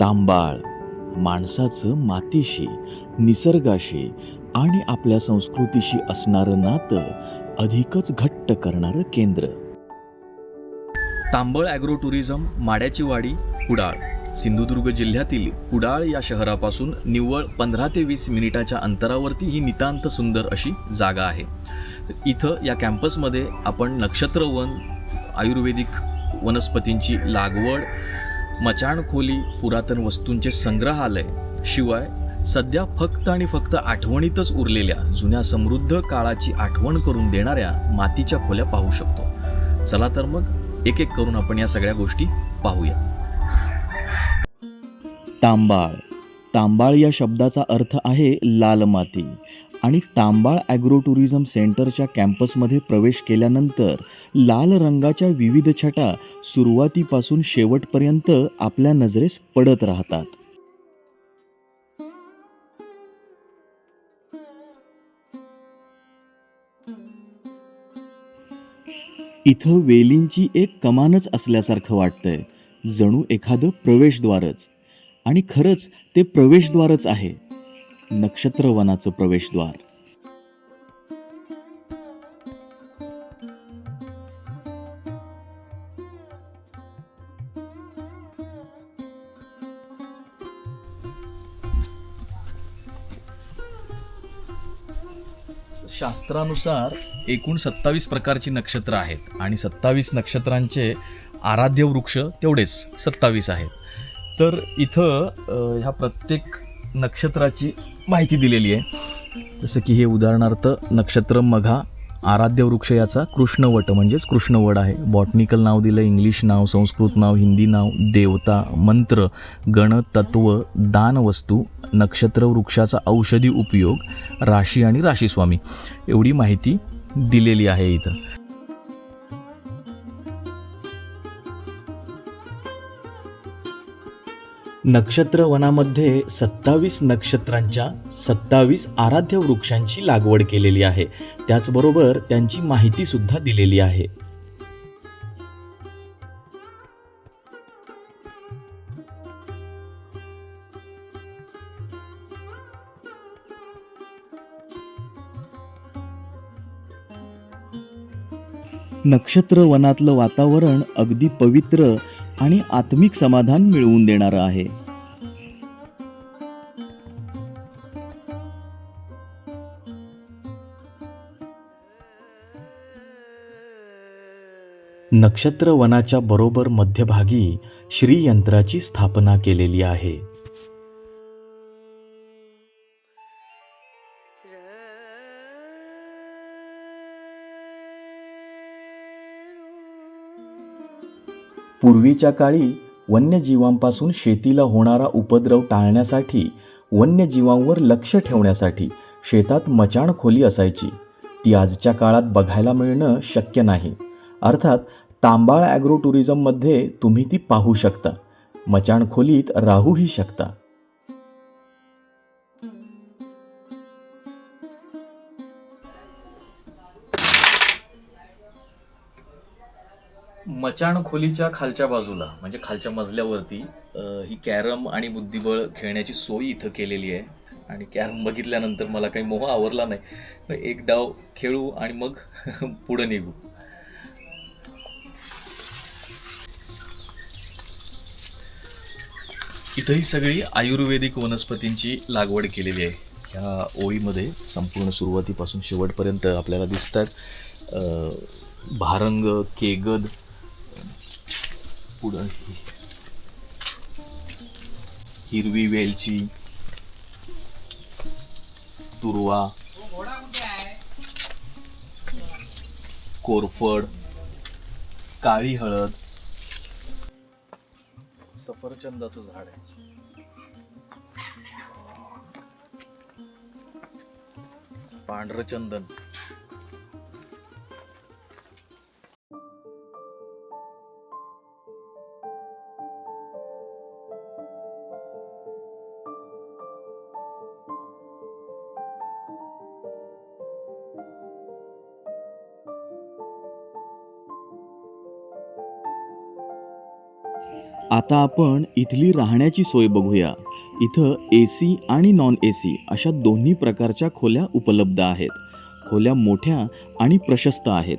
तांबाळ माणसाचं मातीशी निसर्गाशी आणि आपल्या संस्कृतीशी असणारं नातं अधिकच घट्ट करणारं केंद्र. तांबळ ॲग्रो टुरिझम माड्याची वाडी कुडाळ. सिंधुदुर्ग जिल्ह्यातील कुडाळ या शहरापासून निव्वळ पंधरा ते वीस मिनिटाच्या अंतरावरती ही नितांत सुंदर अशी जागा आहे. इथं या कॅम्पसमध्ये आपण नक्षत्रवन आयुर्वेदिक वनस्पतींची लागवड मचाणखोली पुरातन वस्तूंचे संग्रहालय. शिवाय सध्या फक्त आणि फक्त आठवणीतच उरलेल्या जुन्या समृद्ध काळाची आठवण करून देणाऱ्या मातीच्या खोल्या पाहू शकतो. चला तर मग एक एक करून आपण या सगळ्या गोष्टी पाहूया. तांबाळ. तांबाळ या शब्दाचा अर्थ आहे लाल माती. आणि तांबाळ ॲग्रो टुरिझम सेंटरच्या कॅम्पसमध्ये प्रवेश केल्यानंतर लाल रंगाच्या विविध छटा सुरुवातीपासून शेवटपर्यंत आपल्या नजरेस पडत राहतात. इथं वेलींची एक कमानच असल्यासारखं वाटतंय. जणू एखादं प्रवेशद्वारच. आणि खरंच ते प्रवेशद्वारच आहे. नक्षत्रवनाचं प्रवेशद्वार. शास्त्रानुसार एकूण सत्तावीस प्रकारची नक्षत्र आहेत आणि सत्तावीस नक्षत्रांचे आराध्य वृक्ष तेवढेच सत्तावीस आहेत. तर इथं ह्या प्रत्येक नक्षत्राची माहिती दिलेली आहे. जसं की हे उदाहरणार्थ नक्षत्र मघा आराध्य वृक्ष याचा कृष्णवट म्हणजेच कृष्णवड आहे. बॉटनिकल नाव दिलं इंग्लिश नाव संस्कृत नाव हिंदी नाव देवता मंत्र गण तत्व दानवस्तू नक्षत्र वृक्षाचा औषधी उपयोग राशी आणि राशीस्वामी. एवढी माहिती दिलेली आहे इथं. नक्षत्र वनामध्ये सत्तावीस नक्षत्रांच्या सत्तावीस आराध्य वृक्षांची लागवड केलेली आहे. त्याचबरोबर त्यांची माहिती सुद्धा दिलेली आहे. नक्षत्र वनातलं वातावरण अगदी पवित्र आणि आत्मिक समाधान मिळवून देणारं आहे. नक्षत्र वनाच्या बरोबर मध्यभागी श्रीयंत्राची स्थापना केलेली आहे. पूर्वीच्या काळी वन्यजीवांपासून शेतीला होणारा उपद्रव टाळण्यासाठी वन्यजीवांवर लक्ष ठेवण्यासाठी शेतात मचाण खोली असायची. ती आजच्या काळात बघायला मिळणं शक्य नाही. अर्थात तांबाळ ॲग्रो टुरिझममध्ये तुम्ही ती पाहू शकता. मचाण खोलीत राहूही शकता. मचाण खोलीच्या खालच्या बाजूला म्हणजे खालच्या मजल्यावरती ही कॅरम आणि बुद्धिबळ खेळण्याची सोय इथं केलेली आहे. आणि कॅरम बघितल्यानंतर मला काही मोह आवरला नाही. एक डाव खेळू आणि मग पुढं निघू. इथंही सगळी आयुर्वेदिक वनस्पतींची लागवड केलेली आहे. ह्या ओळीमध्ये संपूर्ण सुरुवातीपासून शेवटपर्यंत आपल्याला दिसतात भारंग केगद पुढं हिरवी वेलची तुरवा कोरफड काळी हळद. सफरचंदाचं झाड आहे. पांढरं चंदन आता आपण इथली राहण्याची सोय बघूया. इथं ए सी आणि नॉन ए सी अशा दोन्ही प्रकारच्या खोल्या उपलब्ध आहेत. खोल्या मोठ्या आणि प्रशस्त आहेत.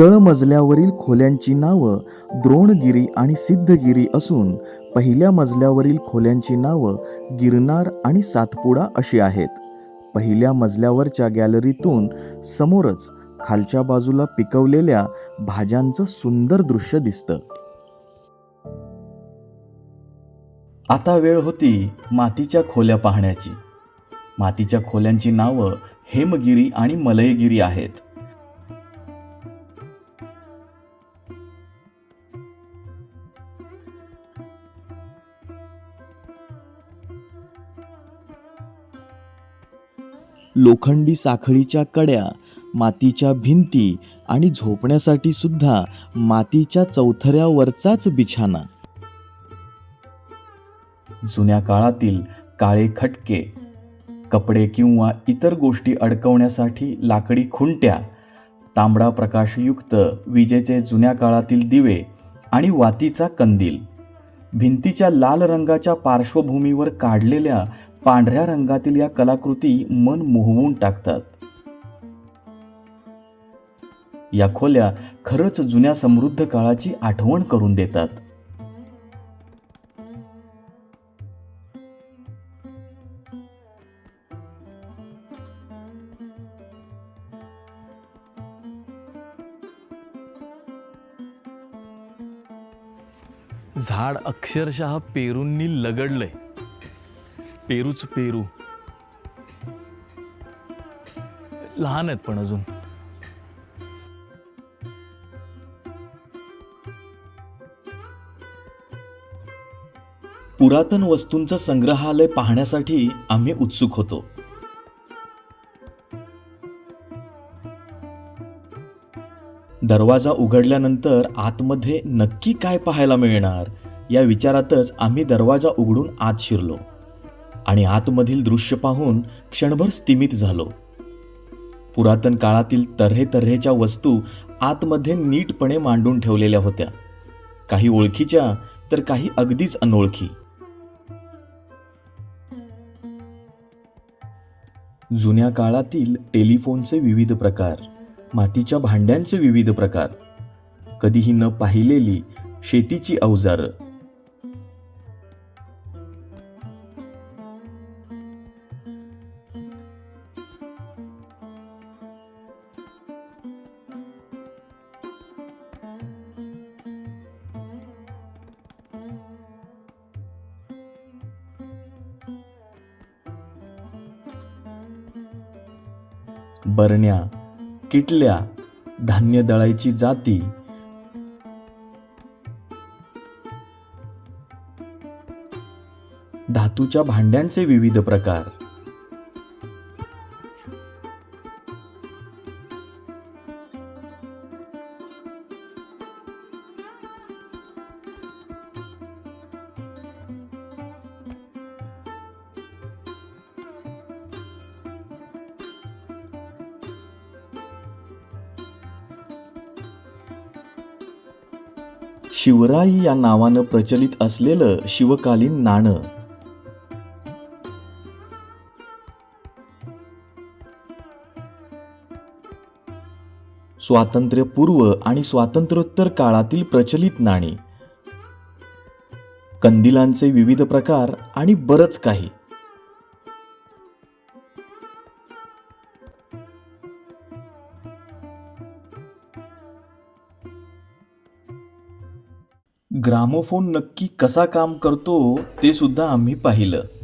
तळमजल्यावरील खोल्यांची नावं द्रोणगिरी आणि सिद्धगिरी असून पहिल्या मजल्यावरील खोल्यांची नावं गिरनार आणि सातपुडा अशी आहेत. पहिल्या मजल्यावरच्या गॅलरीतून समोरच खालच्या बाजूला पिकवलेल्या भाज्यांचं सुंदर दृश्य दिसतं. आता वेळ होती मातीच्या खोल्या पाहण्याची. मातीच्या खोल्यांची नावं हेमगिरी आणि मलयगिरी आहेत. लोखंडी साखळीच्या कड्या मातीच्या भिंती आणि झोपण्यासाठी सुद्धा मातीच्या चौथऱ्यावरचाच बिछाना. जुन्या काळातील काळे खटके कपडे किंवा इतर गोष्टी अडकवण्यासाठी लाकडी खुंट्या तांबडा प्रकाशयुक्त विजेचे जुन्या काळातील दिवे आणि वातीचा कंदील. भिंतीच्या लाल रंगाच्या पार्श्वभूमीवर काढलेल्या पांढऱ्या रंगातील या कलाकृती मन मोहवून टाकतात. या खोल्या खरंच जुन्या समृद्ध काळाची आठवण करून देतात. झाड अक्षरशः पेरूंनी लगडलंय. पेरूच पेरू. लहान आहेत पण अजून. पुरातन वस्तूंचं संग्रहालय पाहण्यासाठी आम्ही उत्सुक होतो. दरवाजा उघडल्यानंतर आतमध्ये नक्की काय पाहायला मिळणार या विचारातच आम्ही दरवाजा उघडून आत शिरलो. आणि आतमधील दृश्य पाहून क्षणभर स्तिमित झालो. पुरातन काळातील तऱ्हे तऱ्हेच्या वस्तू आतमध्ये नीटपणे मांडून ठेवलेल्या होत्या. काही ओळखीच्या तर काही अगदीच अनोळखी. जुन्या काळातील टेलिफोनचे विविध प्रकार मातीच्या भांड्यांचे विविध प्रकार कधीही न पाहिलेली शेतीची अवजारं बरण्या किटल्या धान्य दळायची जाती. धातूच्या भांड्यांचे विविध प्रकार. शिवराई या नावानं प्रचलित असलेलं शिवकालीन नाणं. स्वातंत्र्यपूर्व आणि स्वातंत्र्योत्तर काळातील प्रचलित नाणी. कंदिलांचे विविध प्रकार आणि बरंच काही. ग्रामोफोन नक्की कसा काम करतो ते सुद्धा आम्ही पाहिलं.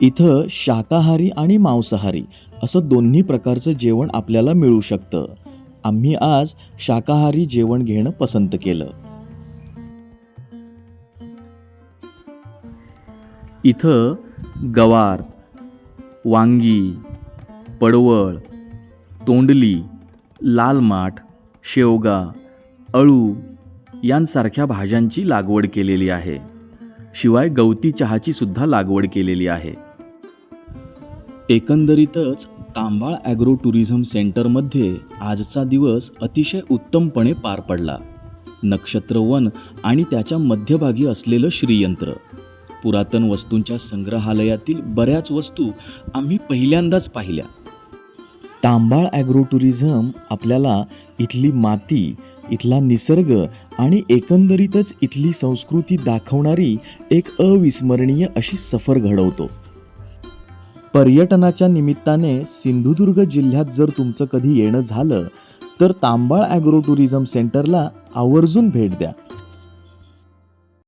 इथं शाकाहारी आणि मांसाहारी असं दोन्ही प्रकारचं जेवण आपल्याला मिळू शकतं. आम्ही आज शाकाहारी जेवण घेणं पसंत केलं. इथं गवार वांगी पडवळ तोंडली लाल माठ शेवगा अळू यांसारख्या भाज्यांची लागवड केलेली आहे. शिवाय गवती चहाची सुद्धा लागवड केलेली आहे. एकंदरीतच तांबाळ ॲग्रो टुरिझम सेंटरमध्ये आजचा दिवस अतिशय उत्तमपणे पार पडला. नक्षत्रवन आणि त्याच्या मध्यभागी असलेलं श्रीयंत्र. पुरातन वस्तूंच्या संग्रहालयातील बऱ्याच वस्तू आम्ही पहिल्यांदाच पाहिल्या. तांबाळ ॲग्रो टुरिझम आपल्याला इथली माती इथला निसर्ग आणि एकंदरीतच इथली संस्कृती दाखवणारी एक अविस्मरणीय अशी सफर घडवतो. पर्यटनाच्या निमित्ताने सिंधुदुर्ग जिल्ह्यात जर तुमचं कधी येणं झालं तर तांबाळ ॲग्रो टुरिझम सेंटरला आवर्जून भेट द्या.